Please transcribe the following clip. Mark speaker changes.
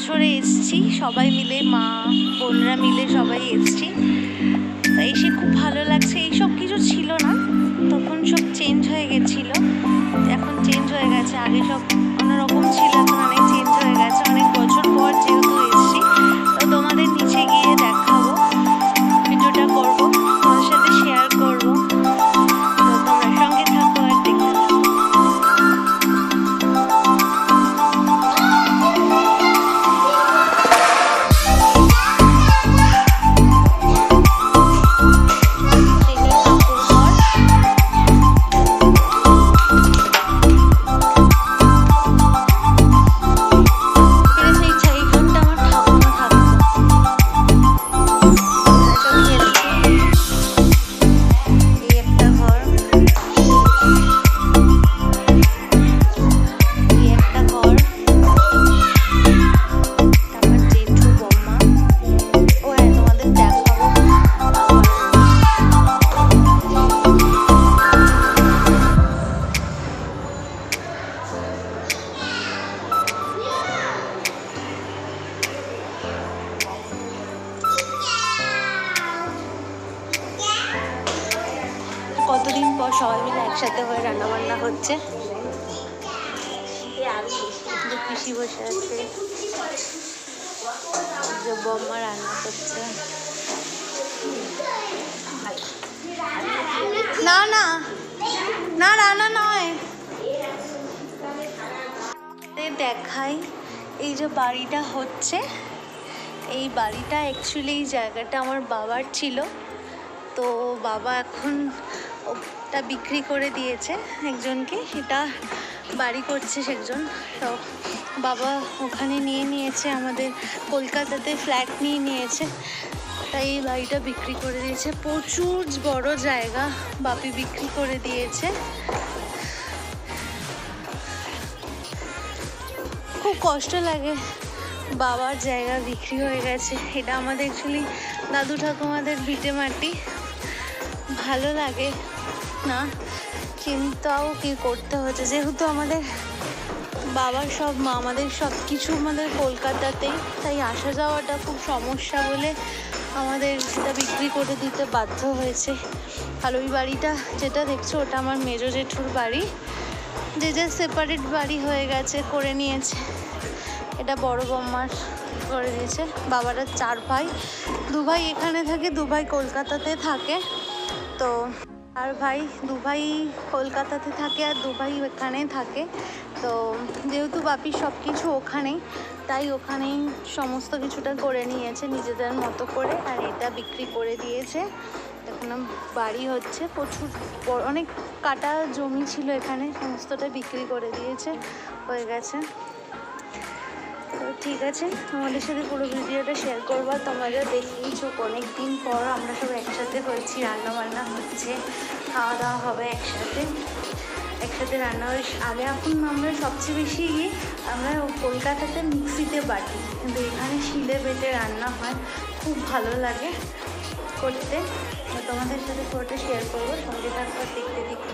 Speaker 1: এবছরে এসছি, সবাই মিলে, মা, বোনরা মিলে সবাই এসছি। এসে খুব ভালো লাগছে এইসব কিছু ছিল না, তখন সব চেঞ্জ হয়ে গেছিল। এখন চেঞ্জ হয়ে গেছে, আগে সব কতদিন পর সবাই মিলে একসাথে হয়ে রান্না বান্না হচ্ছে পিসি বসে আছে, যে বম্মা রান্না করছে। না না না, রান্না নয়। দেখাই, এই যে বাড়িটা হচ্ছে, এই বাড়িটা অ্যাকচুয়ালি এই জায়গাটা আমার বাবার ছিল। তো বাবা এখন ওটা বিক্রি করে দিয়েছে একজনকে এটা বাড়ি করছে সেজন তো বাবা ওখানে নিয়ে নিয়েছে, আমাদের কলকাতাতে ফ্ল্যাট নিয়ে নিয়েছে। তাই এই বাড়িটা বিক্রি করে দিয়েছে। প্রচুর বড় জায়গা বাপি বিক্রি করে দিয়েছে। খুব কষ্ট লাগে বাবার জায়গা বিক্রি হয়ে গেছে। এটা আমাদের অ্যাকচুয়ালি দাদু ঠাকুমাদের ভিটে মাটি। ভালো লাগে। না কিন্তু কি করতে হচ্ছে? যেহেতু আমাদের বাবার সব, মা আমাদের সব কিছু আমাদের কলকাতাতেই, তাই আসা যাওয়াটা খুব সমস্যা বলে আমাদের সেটা বিক্রি করে দিতে বাধ্য হয়েছে। আর ওই বাড়িটা যেটা দেখছ, ওটা আমার মেজো জেঠুর বাড়ি। যে যে সেপারেট বাড়ি হয়ে গেছে, করে নিয়েছে। এটা বড় বম্মার করে দিয়েছে। বাবারা চার ভাই। দু ভাই এখানে থাকে দু ভাই কলকাতাতে থাকে। তো, আর ভাই, দুভাই কলকাতাতে থাকে আর দু ভাই এখানেই থাকে। তো, যেহেতু বাপি সব কিছু ওখানেই, তাই ওখানেই সমস্ত কিছুটা করে নিয়েছে নিজেদের মতো করে, আর এটা বিক্রি করে দিয়েছে। এখন বাড়ি হচ্ছে প্রচুর অনেক কাটা জমি ছিল এখানে, সমস্তটা বিক্রি করে দিয়েছে, হয়ে গেছে। ঠিক আছে? তোমাদের সাথে পুরো ভিডিওটা শেয়ার করব তোমরা দেখিয়েছো অনেক দিন পর আমরা সব একসাথে হয়েছি রান্না বান্না হচ্ছে খাওয়া দাওয়া হবে একসাথে। একসাথে রান্না হয় আগে এখন আমরা সবচেয়ে বেশি আমরা কলকাতাতে মিক্সিতে বাটি। কিন্তু এখানে শিলে বেটে রান্না হয়, খুব ভালো লাগে করতে। তোমাদের সাথে ফটো শেয়ার করব, সঙ্গে থাকব দেখতে দেখতে